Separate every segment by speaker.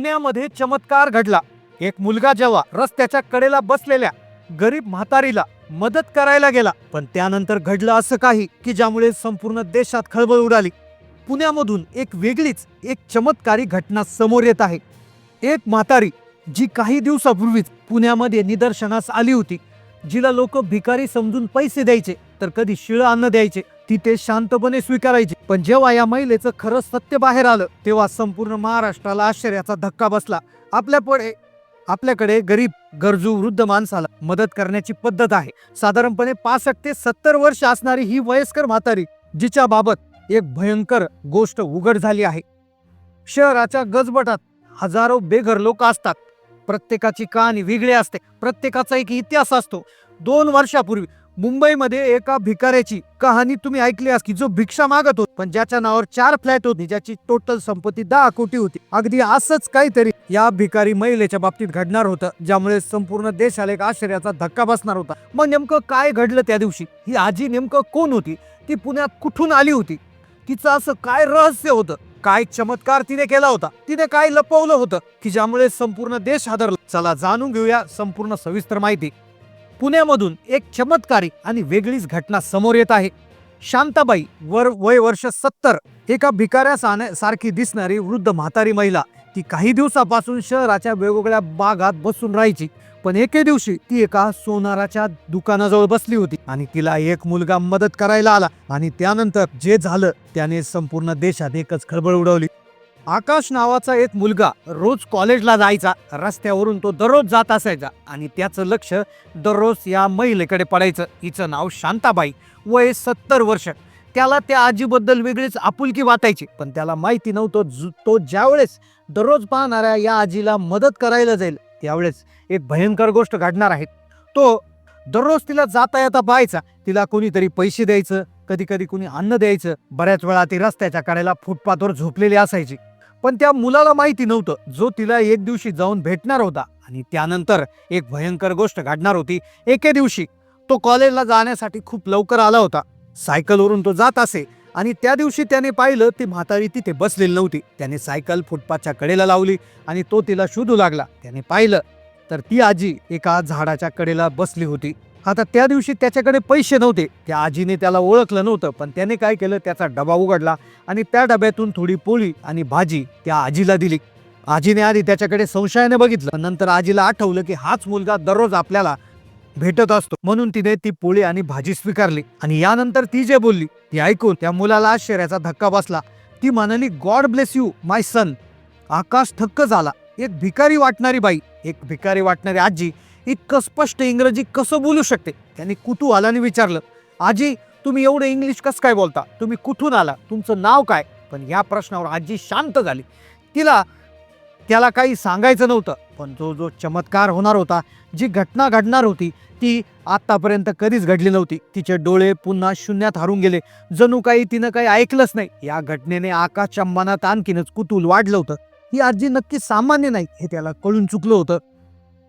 Speaker 1: पुण्यामध्ये चमत्कार घडला. एक मुलगा जेव्हा रस्त्याच्या कडेला बसलेल्या गरीब म्हातारीला मदत करायला गेला पण त्यानंतर घडलं असं काही की ज्यामुळे संपूर्ण देशात खळबळ उडाली. पुण्यामधून एक वेगळीच एक चमत्कारी घटना समोर येत आहे. एक म्हातारी जी काही दिवसापूर्वीच पुण्यामध्ये निदर्शनास आली होती. जिला लोक भिकारी समजून पैसे द्यायचे तर कधी शिळं अन्न द्यायचे. ती ते शांतपणे स्वीकारायची. पण जेव्हा या महिलेचं खरं सत्य बाहेर आलं तेव्हा संपूर्ण महाराष्ट्राला आश्चर्याचा धक्का बसला. आपल्यापुढे आपल्याकडे गरीब गरजू वृद्ध माणसाला मदत करण्याची पद्धत आहे. साधारणपणे पासष्ट ते सत्तर वर्ष असणारी ही वयस्कर म्हातारी जिच्या बाबत एक भयंकर गोष्ट उघड झाली आहे. शहराच्या गजबटात हजारो बेघर लोक असतात. प्रत्येकाची कहाणी वेगळी असते. प्रत्येकाचा एक इतिहास असतो. दोन वर्षापूर्वी मुंबईमध्ये एका भिकाऱ्याची कहाणी तुम्ही ऐकली अस की जो भिक्षा मागत होता. पण ज्याच्या नावावर चार फ्लॅट होती ज्याची टोटल संपत्ती दहा कोटी होती. अगदी असंच काहीतरी या भिकारी महिलेच्या बाबतीत घडणार होतं ज्यामुळे संपूर्ण देशाला एक आश्चर्याचा धक्का बसणार होता. मग नेमकं काय घडलं त्या दिवशी? ही आजी नेमकं कोण होती? ती पुण्यात कुठून आली होती? तिचं असं काय रहस्य होतं? काय चमत्कार तिने केला होता? तिने काय लपवलं होतं? की ज्यामुळे संपूर्ण देश हादरला? चला जाणून घेऊया संपूर्ण सविस्तर माहिती. पुण्यामधून एक चमत्कारी आणि वेगळीच घटना समोर येत आहे. शांताबाई वर वय वर्ष सत्तर. एका भिकाऱ्या सारखी दिसणारी वृद्ध म्हातारी महिला ती काही दिवसापासून शहराच्या वेगवेगळ्या बागात बसून राहायची पण एके दिवशी ती एका सोनाराच्या दुकानाजवळ बसली होती आणि तिला एक मुलगा मदत करायला आला आणि त्यानंतर जे झालं त्याने संपूर्ण देशात एकच खळबळ उडवली. आकाश नावाचा एक मुलगा रोज कॉलेजला जायचा रस्त्यावरून तो दररोज जात असायचा आणि त्याचं लक्ष दररोज या महिलेकडे पडायचं. हिचं नाव शांताबाई वय सत्तर वर्ष. त्याला त्या आजीबद्दल वेगळीच आपुलकी वाटायची पण त्याला माहिती नव्हतं जु- तो ज्यावेळेस दररोज पाहणाऱ्या या आजीला मदत करायला जाईल त्यावेळेस एक भयंकर गोष्ट घडणार आहे. तो दररोज तिला जाता येता पाहायचा तिला कोणीतरी पैसे द्यायचं कधी कधी कुणी अन्न द्यायचं बऱ्याच वेळा ती रस्त्याच्या कडेला फुटपाथवर झोपलेली असायची. पण त्या मुलाला माहिती नव्हतं जो तिला एक दिवशी जाऊन भेटणार होता आणि त्यानंतर एक भयंकर गोष्ट घडणार होती एके दिवशी. तो कॉलेजला जाण्यासाठी खूप लवकर आला होता. सायकलवरून तो जात असे आणि त्या दिवशी त्याने पाहिलं ती म्हातारी तिथे बसलेली नव्हती. त्याने सायकल फुटपाथच्या कडेला लावली आणि तो तिला शोधू लागला. त्याने पाहिलं तर ती आजी एका झाडाच्या कडेला बसली होती. आता त्या दिवशी त्याच्याकडे पैसे नव्हते. त्या आजीने त्याला ओळखलं नव्हतं पण त्याने काय केलं त्याचा डबा उघडला आणि त्या डब्यातून थोडी पोळी आणि भाजी त्या आजीला दिली. आजीने आधी त्याच्याकडे संशयाने बघितलं नंतर आजीला आठवलं की हाच मुलगा दररोज आपल्याला भेटत असतो. म्हणून तिने ती पोळी आणि भाजी स्वीकारली आणि यानंतर ती जे बोलली ती ऐकून त्या मुलाला आश्चर्याचा धक्का बसला. ती म्हणाली God bless you my son. Akash थक्क झाला. एक भिकारी वाटणारी बाई एक भिकारी वाटणारी आजी इतकं स्पष्ट इंग्रजी कसं बोलू शकते? त्याने कुतूहलाने विचारलं? आजी तुम्ही एवढं इंग्लिश कसं काय बोलता? तुम्ही कुठून आला? तुमचं नाव काय? पण या प्रश्नावर आजी शांत झाली. तिला त्याला काही सांगायचं नव्हतं पण जो जो चमत्कार होणार होता जी घटना घडणार होती ती आत्तापर्यंत कधीच घडली नव्हती. तिचे डोळे पुन्हा शून्यात हरून गेले. जणू काही तिनं काही ऐकलंच नाही. या घटनेने आकाशच्या मनात आणखीनच कुतूल वाढलं होतं. ही आजी नक्की सामान्य नाही हे त्याला कळून चुकलं होतं.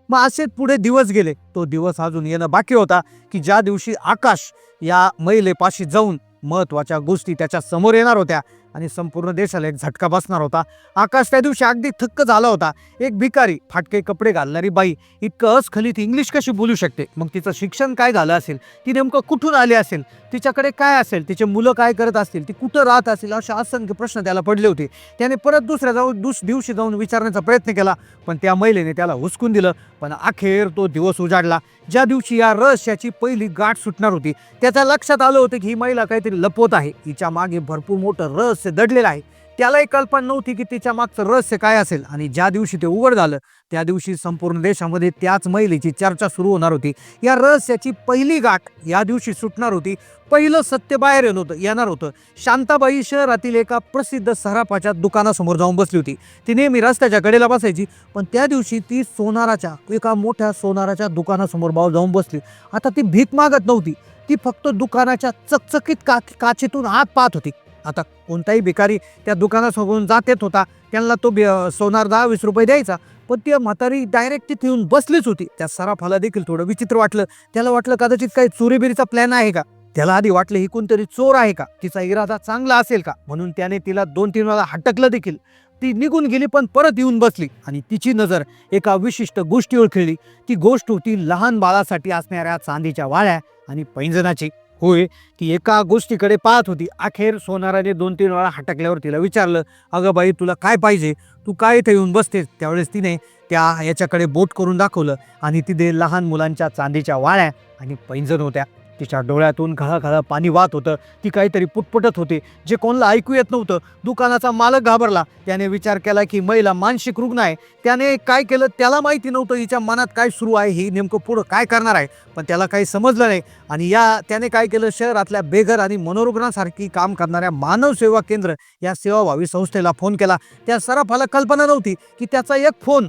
Speaker 1: मग असेच पुढे दिवस गेले. तो दिवस अजून येणं बाकी होता की ज्या दिवशी आकाश या महिलेपाशी जाऊन महत्त्वाच्या गोष्टी त्याच्यासमोर येणार होत्या आणि संपूर्ण देशाला एक झटका बसणार होता. आकाश त्या दिवशी अगदी थक्क झाला होता. एक भिकारी फाटके कपडे घालणारी बाई इतकं अस्खलित इंग्लिश कशी बोलू शकते? मग तिचं शिक्षण काय झालं असेल? ती नेमकं कुठून आली असेल? तिच्याकडे काय असेल? तिचे मुलं काय करत असतील? ती कुठं राहत असेल? अशा असंख्य प्रश्न त्याला पडले होते. त्याने परत दुसऱ्या जाऊन दुस दिवशी जाऊन विचारण्याचा प्रयत्न केला पण त्या महिलेने त्याला हुसकून दिलं पण अखेर तो दिवस उजाडला. ज्या दिवशी या रहस्याची पहिली गाठ सुटणार होती त्याच्या लक्षात आलं होतं की ही महिला काहीतरी लपवत आहे. हिच्या मागे भरपूर मोठं रहस्य दडलेलं आहे. त्यालाही कल्पना नव्हती की तिच्या मागचं रहस्य काय असेल. आणि ज्या दिवशी ते उघड झालं त्या दिवशी संपूर्ण देशामध्ये त्याच महिलेची चर्चा सुरू होणार होती. या रहस्याची पहिली गाठ या दिवशी सुटणार होती. पहिलं सत्य बाहेर येणं होतं येणार होतं. शांताबाई शहरातील एका प्रसिद्ध सराफाच्या दुकानासमोर जाऊन बसली होती. ती नेहमी रस्त्याच्या कडेला बसायची पण त्या दिवशी ती सोनाराच्या एका मोठ्या सोनाराच्या दुकानासमोर बाव जाऊन बसली. आता ती भीक मागत नव्हती. ती फक्त दुकानाच्या चकचकीत का काचेतून आत पाहत होती. आता कोणताही भिकारी त्या दुकानासमोरून जात येत होता त्यांना तो बे- सोनार दहा वीस रुपये द्यायचा. पण ती म्हातारी डायरेक्ट तिथे येऊन बसलीच होती. त्या सराफाला देखील थोडं विचित्र वाटलं. त्याला वाटलं कदाचित काही चोरीबिरीचा प्लॅन आहे का? त्याला आधी वाटलं ही कोणतरी चोर आहे का? तिचा इरादा चांगला असेल का? म्हणून त्याने तिला दोन तीन वेळा हटकलं देखील. ती निघून गेली पण परत येऊन बसली. आणि तिची नजर एका विशिष्ट गोष्टीवर खेळली. ती गोष्ट होती लहान बाळासाठी असणाऱ्या चांदीच्या वाळ्या आणि पैंजणाची. होय ती एका गोष्टीकडे पाहत होती. अखेर सोनाराने दोन तीन वेळा हटकल्यावर तिला विचारलं अगं बाई तुला काय पाहिजे? तू काय इथे येऊन बसतेस त्यावेळेस तिने त्या याच्याकडे बोट करून दाखवलं आणि तिथे लहान मुलांच्या चांदीच्या वाळ्या आणि पैंजण होत्या. तिच्या डोळ्यातून घळाघळ पाणी वाहत होतं. ती काहीतरी पुटपुटत होती जे कोणाला ऐकू येत नव्हतं. दुकानाचा मालक घाबरला. त्याने विचार केला की महिला मानसिक रुग्ण आहे. त्याने काय केलं त्याला माहिती नव्हतं हिच्या मनात काय सुरू आहे ही नेमकं पुढं काय करणार आहे. पण त्याला काही समजलं नाही. आणि या त्याने काय केलं शहरातल्या बेघर आणि मनोरुग्णासारखी काम करणाऱ्या मानव सेवा केंद्र या सेवाभावी संस्थेला फोन केला. त्या सराफाला कल्पना नव्हती की त्याचा एक फोन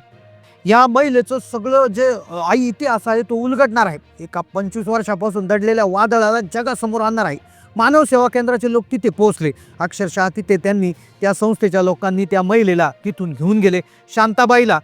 Speaker 1: या महिलेचं सगळं जे आई इतिहास आहे तो उलगडणार आहे. एका पंचवीस वर्षापासून दडलेल्या वादळाला जगासमोर आणणार आहे. मानव सेवा केंद्राचे लोक तिथे पोहोचले. अक्षरशः तिथे त्यांनी त्या संस्थेच्या लोकांनी त्या महिलेला तिथून घेऊन गेले. शांताबाईला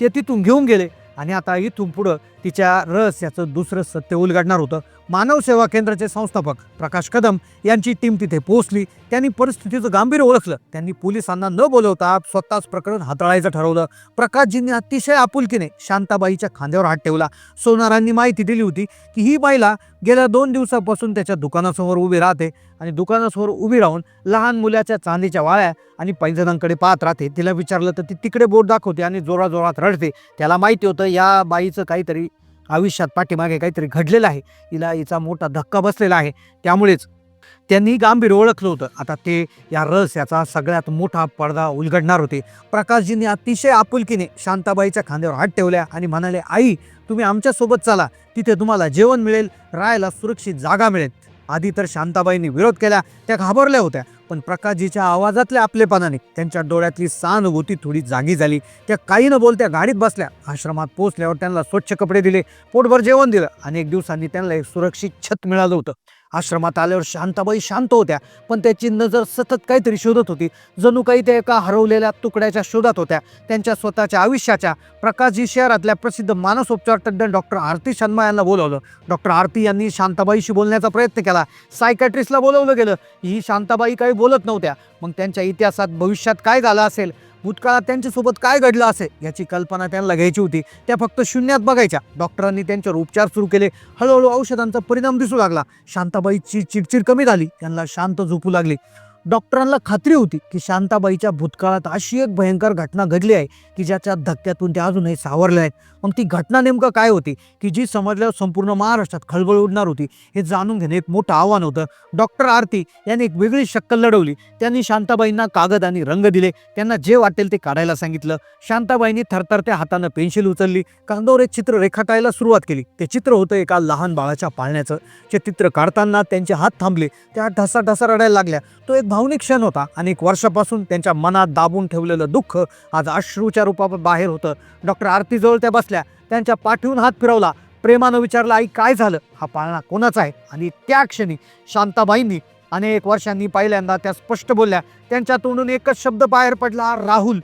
Speaker 1: ते तिथून घेऊन गेले. आणि आता इथून पुढं तिच्या रहस्याचं दुसरं सत्य उलगडणार होतं. मानव सेवा केंद्राचे संस्थापक प्रकाश कदम यांची टीम तिथे पोहोचली. त्यांनी परिस्थितीचं गांभीर्य ओळखलं. त्यांनी पोलिसांना न बोलवता स्वतःच प्रकरण हाताळायचं ठरवलं. प्रकाशजींनी अतिशय आपुलकीने शांताबाईच्या खांद्यावर हात ठेवला. सोनारांनी माहिती दिली होती की ही महिला गेल्या दोन दिवसापासून त्याच्या दुकानासमोर उभी राहते आणि दुकानासमोर उभी राहून लहान मुलाच्या चांदीच्या वाळ्या आणि पैंजणांकडे पाहत राहते. तिला विचारलं तर ती तिकडे बोट दाखवते आणि जोराजोरात रडते. त्याला माहिती होतं या बाईचं काहीतरी आयुष्यात पाठीमागे काहीतरी घडलेलं आहे. हिला हिचा मोठा धक्का बसलेला आहे. त्यामुळेच त्यांनी गांभीर ओळखलं होतं. आता ते या रस याचा सगळ्यात मोठा पडदा उलगडणार होते. प्रकाशजींनी अतिशय आपुलकीने शांताबाईच्या खांद्यावर हात ठेवल्या आणि म्हणाले आई तुम्ही आमच्यासोबत चला. तिथे तुम्हाला जेवण मिळेल राहायला सुरक्षित जागा मिळेल. आधी तर शांताबाईंनी विरोध केला. त्या घाबरल्या होत्या. पण प्रकाशजीच्या आवाजातल्या आपलेपणाने त्यांच्या डोळ्यातली सहानुभूती थोडी जागी झाली. त्या काही न बोलत्या गाडीत बसल्या. आश्रमात पोहोचल्यावर त्यांना स्वच्छ कपडे दिले. पोटभर जेवण दिलं अनेक दिवसांनी त्यांना एक सुरक्षित छत मिळालं होतं. आश्रमात आल्यावर शांताबाई शांत होत्या पण त्याची नजर सतत काहीतरी शोधत होती. जणू काही त्या एका हरवलेल्या तुकड्याच्या शोधात होत्या. त्यांच्या स्वतःच्या आयुष्याच्या प्रकाशजी शहरातल्या प्रसिद्ध मानसोपचार तज्ज्ञ डॉक्टर आरती शर्मा यांना बोलवलं. डॉक्टर आरती यांनी शांताबाईशी बोलण्याचा प्रयत्न केला. सायकॅट्रिस्टला बोलवलं गेलं. ही शांताबाई काही बोलत नव्हत्या. मग त्यांच्या इतिहासात भविष्यात काय झालं असेल? भूतकाळात त्यांच्यासोबत काय घडलं असेल याची कल्पना त्यांना घ्यायची होती. त्या फक्त शून्यात बघायच्या. डॉक्टरांनी त्यांच्यावर उपचार सुरू केले. हळूहळू औषधांचा परिणाम दिसू लागला. शांताबाईची चिडचिड कमी झाली. त्यांना शांत झोपू लागली. डॉक्टरांना खात्री होती की शांताबाईच्या भूतकाळात अशी एक भयंकर घटना घडली आहे की ज्याच्या धक्क्यातून त्या अजूनही सावरल्या आहेत मग ती घटना नेमकं काय होती? की जी समजल्यावर संपूर्ण महाराष्ट्रात खळबळ उडणार होती हे जाणून घेणे एक मोठं आव्हान होतं. डॉक्टर आरती यांनी एक वेगळी शक्कल लढवली. त्यांनी शांताबाईंना कागद आणि रंग दिले. त्यांना जे वाटेल ते काढायला सांगितलं. शांताबाईंनी थरथरत्या हातानं पेन्सिल उचलली. कांदोर एक चित्र रेखाटायला सुरुवात केली. ते चित्र होतं एका लहान बाळाच्या पाळण्याचं. जे चित्र काढताना त्यांचे हात थांबले. त्या ढसा ढसा रडायला लागल्या. तो एक भावनिक क्षण होता अनेक वर्षापासून त्यांच्या मनात दाबून ठेवलेलं दुःख आज अश्रूच्या रूपात बाहेर होतं. डॉक्टर आरतीजवळ त्या बसल्या. त्यांच्या पाठीहून हात फिरवला. प्रेमानं विचारलं आई काय झालं? हा पाळणा कोणाचा आहे? आणि त्या क्षणी शांताबाईंनी अनेक वर्षांनी पहिल्यांदा त्या स्पष्ट बोलल्या. त्यांच्या तोंडून एकच शब्द बाहेर पडला राहुल.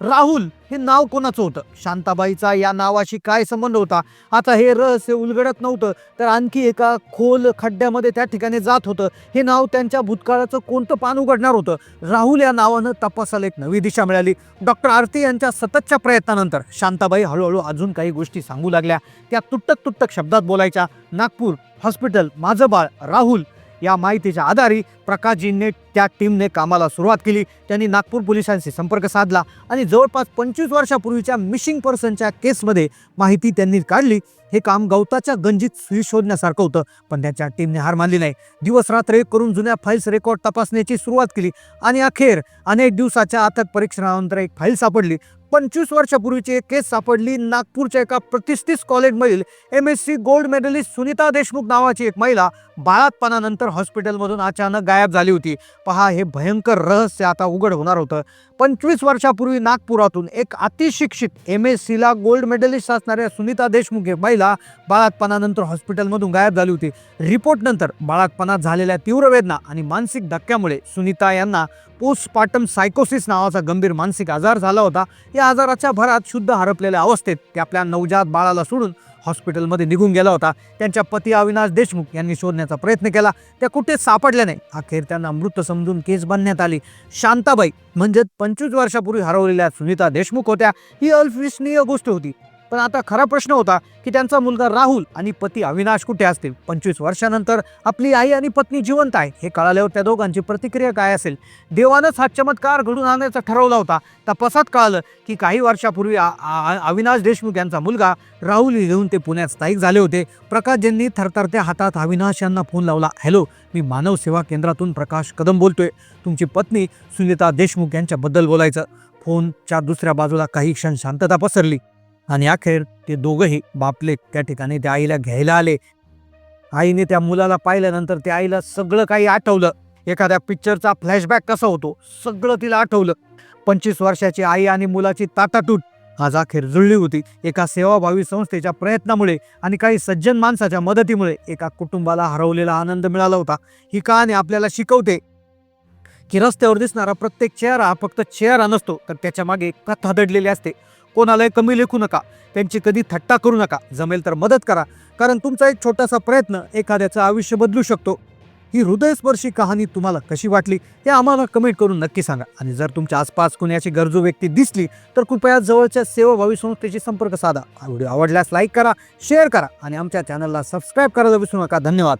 Speaker 1: राहुल हे नाव कोणाचं होतं? शांताबाईचा या नावाशी काय संबंध होता? आता हे रहस्य उलगडत नव्हतं तर आणखी एका खोल खड्ड्यामध्ये त्या ठिकाणी जात होतं. हे नाव त्यांच्या भूतकाळाचं कोणतं पान उघडणार होतं? राहुल या नावानं तपासाला एक नवी दिशा मिळाली. डॉक्टर आरती यांच्या सततच्या प्रयत्नानंतर शांताबाई हळूहळू अजून काही गोष्टी सांगू लागल्या. त्या तुटक तुटक शब्दात बोलायच्या. नागपूर हॉस्पिटल माझं बाळ राहुल या माहितीच्या आधारे प्रकाशजींनी त्या टीमने कामाला सुरुवात केली. त्यांनी नागपूर पोलिसांशी संपर्क साधला आणि जवळपास पंचवीस वर्षापूर्वीच्या मिशिंग पर्सनच्या केसमध्ये माहिती त्यांनी काढली. हे काम गवताच्या गंजीत सुई शोधण्यासारखं होतं पण त्यांच्या टीमने हार मानली नाही. दिवस रात्र एक करून जुन्या फाईल्स रेकॉर्ड तपासण्याची सुरुवात केली आणि अखेर अनेक दिवसाच्या अथक परीक्षणानंतर एक फाईल सापडली. पंचवीस वर्षापूर्वीची एक केस सापडली. नागपूरच्या एका प्रतिष्ठित कॉलेजमधील M S C gold medalist Sunita Deshmukh नावाची एक महिला बाळातपणानंतर हॉस्पिटलमधून अचानक गायब झाली होती. पहा हे भयंकर रहस्य आता उघड होणार होतं. पंचवीस वर्षापूर्वी नागपुरातून एक अतिशिक्षित एम एस सीला गोल्ड मेडलिस्ट असणाऱ्या सुनीता देशमुख हे महिला बाळातपणानंतर हॉस्पिटलमधून गायब झाली होती. रिपोर्टनंतर बाळातपणात झालेल्या तीव्र वेदना आणि मानसिक धक्क्यामुळे सुनीता यांना पोस्टपार्टम सायकोसिस नावाचा गंभीर मानसिक आजार झाला होता. या आजाराच्या भरात शुद्ध हरपलेल्या अवस्थेत ते आपल्या नवजात बाळाला सोडून हॉस्पिटलमध्ये निघून गेला होता. त्यांच्या पती अविनाश देशमुख यांनी शोधण्याचा प्रयत्न केला. त्या कुठेच सापडल्या नाही अखेर त्यांना मृत समजून केस बांधण्यात आली. शांताबाई म्हणजे पंचवीस वर्षापूर्वी हरवलेल्या सुनीता देशमुख होत्या. ही अविश्वसनीय गोष्ट होती. पण आता खरा प्रश्न होता की त्यांचा मुलगा राहुल आणि पती अविनाश कुठे असतील? पंचवीस वर्षानंतर आपली आई आणि पत्नी जिवंत आहे. हे कळाल्यावर त्या दोघांची प्रतिक्रिया काय असेल? देवानंच हा चमत्कार घडून आणण्याचा ठरवला होता. तपासात कळालं की काही वर्षापूर्वी अविनाश देशमुख यांचा मुलगा राहुल घेऊन ते पुण्यात स्थायिक झाले होते. प्रकाश ज्यांनी थरथरत्या हातात अविनाश यांना फोन लावला. हॅलो मी मानव सेवा केंद्रातून प्रकाश कदम बोलतोय. तुमची पत्नी सुनीता देशमुख यांच्याबद्दल बोलायचं. फोनच्या दुसऱ्या बाजूला काही क्षण शांतता पसरली. आणि अखेर ते दोघंही बापले त्या ठिकाणी त्या आईला घ्यायला आले. आईने त्या मुलाला पाहिल्यानंतर त्या आईला सगळं काही आठवलं. एखाद्या पिक्चरचा फ्लॅशबॅक कसा होतो सगळं तिला आठवलं. पंचवीस वर्षाची आई आणि मुलाची ताटातूट आज अखेर जुळली होती. एका सेवाभावी संस्थेच्या प्रयत्नामुळे आणि काही सज्जन माणसाच्या मदतीमुळे एका कुटुंबाला हरवलेला आनंद मिळाला होता. ही कहाणी आपल्याला शिकवते की रस्त्यावर दिसणारा प्रत्येक चेहरा हा फक्त चेहरा नसतो तर त्याच्यामागे कथा दडलेली असते. कोणालाही कमी लेखू नका. त्यांची कधी थट्टा करू नका. जमेल तर मदत करा. कारण तुमचा एक छोटासा प्रयत्न एखाद्याचं आयुष्य बदलू शकतो. ही हृदयस्पर्शी कहाणी तुम्हाला कशी वाटली हे आम्हाला कमेंट करून नक्की सांगा. आणि जर तुमच्या आसपास कुणाची अशी गरजू व्यक्ती दिसली तर कृपया जवळच्या सेवाभावी संस्थेशी संपर्क साधा. हा व्हिडिओ आवडल्यास लाईक करा शेअर करा आणि आमच्या चॅनलला सबस्क्राईब करायला विसरू नका. धन्यवाद.